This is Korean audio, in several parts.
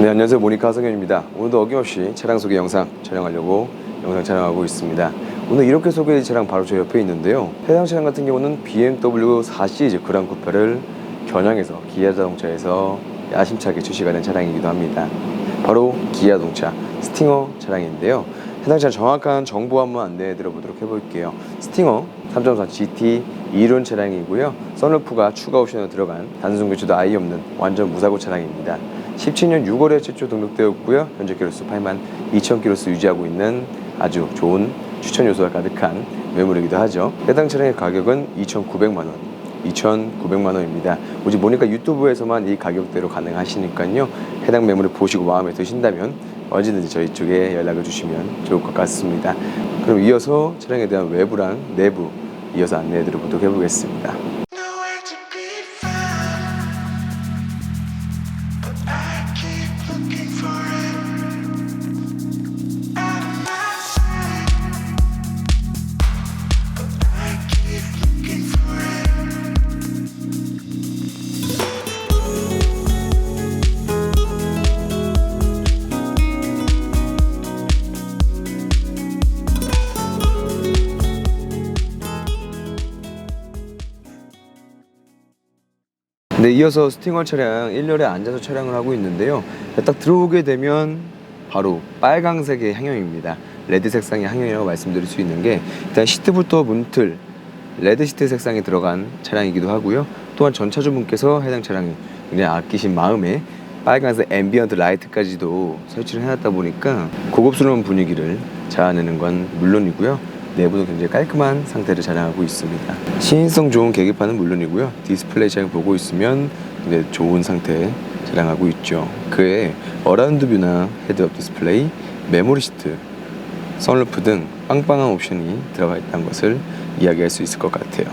네, 안녕하세요. 모니카 하성현입니다. 오늘도 어김없이 차량 소개 영상 촬영하려고 영상 촬영하고 있습니다. 오늘 이렇게 소개해드릴 차량 바로 저 옆에 있는데요. 해당 차량 같은 경우는 BMW 4시리즈 그랑 쿠페를 겨냥해서 기아 자동차에서 야심차게 출시가 된 차량이기도 합니다. 바로 기아 자동차 스팅어 차량인데요. 해당 차량 정확한 정보 한번 안내해 드려보도록 해볼게요. 스팅어 3.4 GT 2륜 차량이고요. 썬루프가 추가 옵션으로 들어간 단순 교체도 아예 없는 완전 무사고 차량입니다. 17년 6월에 최초 등록되었고요. 현재 키로수 8만 2천 키로수 유지하고 있는 아주 좋은 추천 요소가 가득한 매물이기도 하죠. 해당 차량의 가격은 2,900만 원. 2,900만 원입니다. 오직 보니까 유튜브에서만 이 가격대로 가능하시니까요. 해당 매물을 보시고 마음에 드신다면 언제든지 저희 쪽에 연락을 주시면 좋을 것 같습니다. 그럼 이어서 차량에 대한 외부랑 내부 이어서 안내해 드려보도록 해보겠습니다. 네, 이어서 스팅어 차량 1열에 앉아서 촬영을 하고 있는데요. 딱 들어오게 되면 바로 빨강색의 향형입니다. 레드 색상의 향형이라고 말씀드릴 수 있는 게 일단 시트부터 문틀 레드 시트 색상이 들어간 차량이기도 하고요. 또한 전차주분께서 해당 차량이 굉장히 아끼신 마음에 빨간색 앰비언트 라이트까지도 설치를 해놨다 보니까 고급스러운 분위기를 자아내는 건 물론이고요. 내부도 굉장히 깔끔한 상태를 자랑하고 있습니다. 시인성 좋은 계기판은 물론이고요. 디스플레이 잘 보고 있으면 굉장히 좋은 상태 자랑하고 있죠. 그에 어라운드 뷰나 헤드업 디스플레이, 메모리 시트, 선루프 등 빵빵한 옵션이 들어가 있다는 것을 이야기할 수 있을 것 같아요.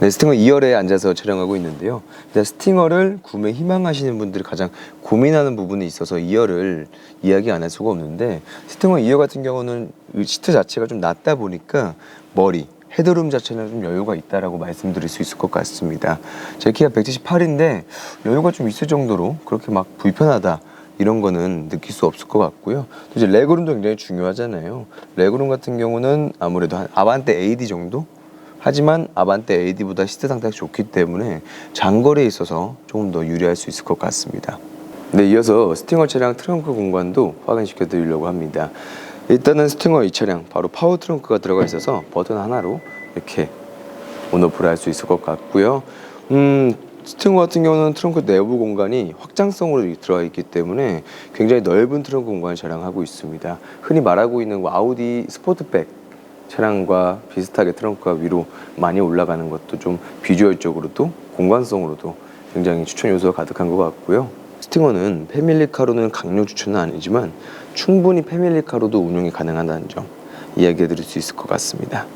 네, 스팅어 2열에 앉아서 촬영하고 있는데요. 일단 스팅어를 구매 희망하시는 분들이 가장 고민하는 부분이 있어서 2열을 이야기 안 할 수가 없는데 스팅어 2열 같은 경우는 이 시트 자체가 좀 낮다 보니까 머리, 헤드룸 자체는 좀 여유가 있다라고 말씀드릴 수 있을 것 같습니다. 제 키가 178인데 여유가 좀 있을 정도로 그렇게 막 불편하다 이런 거는 느낄 수 없을 것 같고요. 또 이제 레그룸도 굉장히 중요하잖아요. 레그룸 같은 경우는 아무래도 한 아반떼 AD 정도? 하지만 아반떼 AD보다 시트 상태가 좋기 때문에 장거리에 있어서 조금 더 유리할 수 있을 것 같습니다. 네, 이어서 스팅어 차량 트렁크 공간도 확인시켜 드리려고 합니다. 일단은 스팅어 이 차량 바로 파워 트렁크가 들어가 있어서 버튼 하나로 이렇게 온오프를 할 수 있을 것 같고요. 음, 스팅어 같은 경우는 트렁크 내부 공간이 확장성으로 들어가 있기 때문에 굉장히 넓은 트렁크 공간을 자랑하고 있습니다. 흔히 말하고 있는 뭐 아우디 스포트백 차량과 비슷하게 트렁크가 위로 많이 올라가는 것도 좀 비주얼적으로도 공간성으로도 굉장히 추천 요소가 가득한 것 같고요. 스팅어는 패밀리카로는 강력 추천은 아니지만 충분히 패밀리카로도 운용이 가능하다는 점 이야기해 드릴 수 있을 것 같습니다.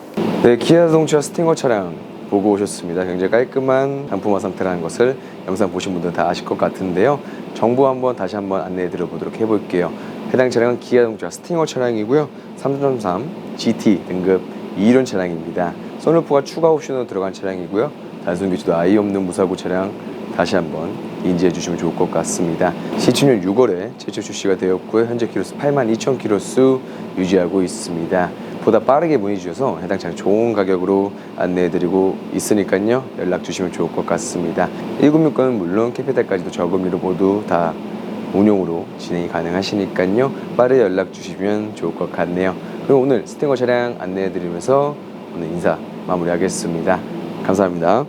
네, 기아 자동차 스팅어 차량 보고 오셨습니다. 굉장히 깔끔한 상품화 상태라는 것을 영상 보신 분들은 다 아실 것 같은데요. 정보 한번 다시 한번 안내해 드려 보도록 해볼게요. 해당 차량은 기아 자동차 스팅어 차량이고요. 3.3 GT 등급 2륜 차량입니다. 선루프가 추가 옵션으로 들어간 차량이고요. 단순 교체도 아예 없는 무사고 차량 다시 한번 인지해 주시면 좋을 것 같습니다. 시춘년 6월에 최초 출시가 되었고요. 현재 키로수 8만 2천 키로수 유지하고 있습니다. 보다 빠르게 문의 주셔서 해당 차량 좋은 가격으로 안내해 드리고 있으니까요. 연락 주시면 좋을 것 같습니다. 1금융권은 물론 캐피탈까지도 저금리로 모두 다 운용으로 진행이 가능하시니까요. 빠르게 연락 주시면 좋을 것 같네요. 그럼 오늘 스팅어 차량 안내해 드리면서 오늘 인사 마무리하겠습니다. 감사합니다.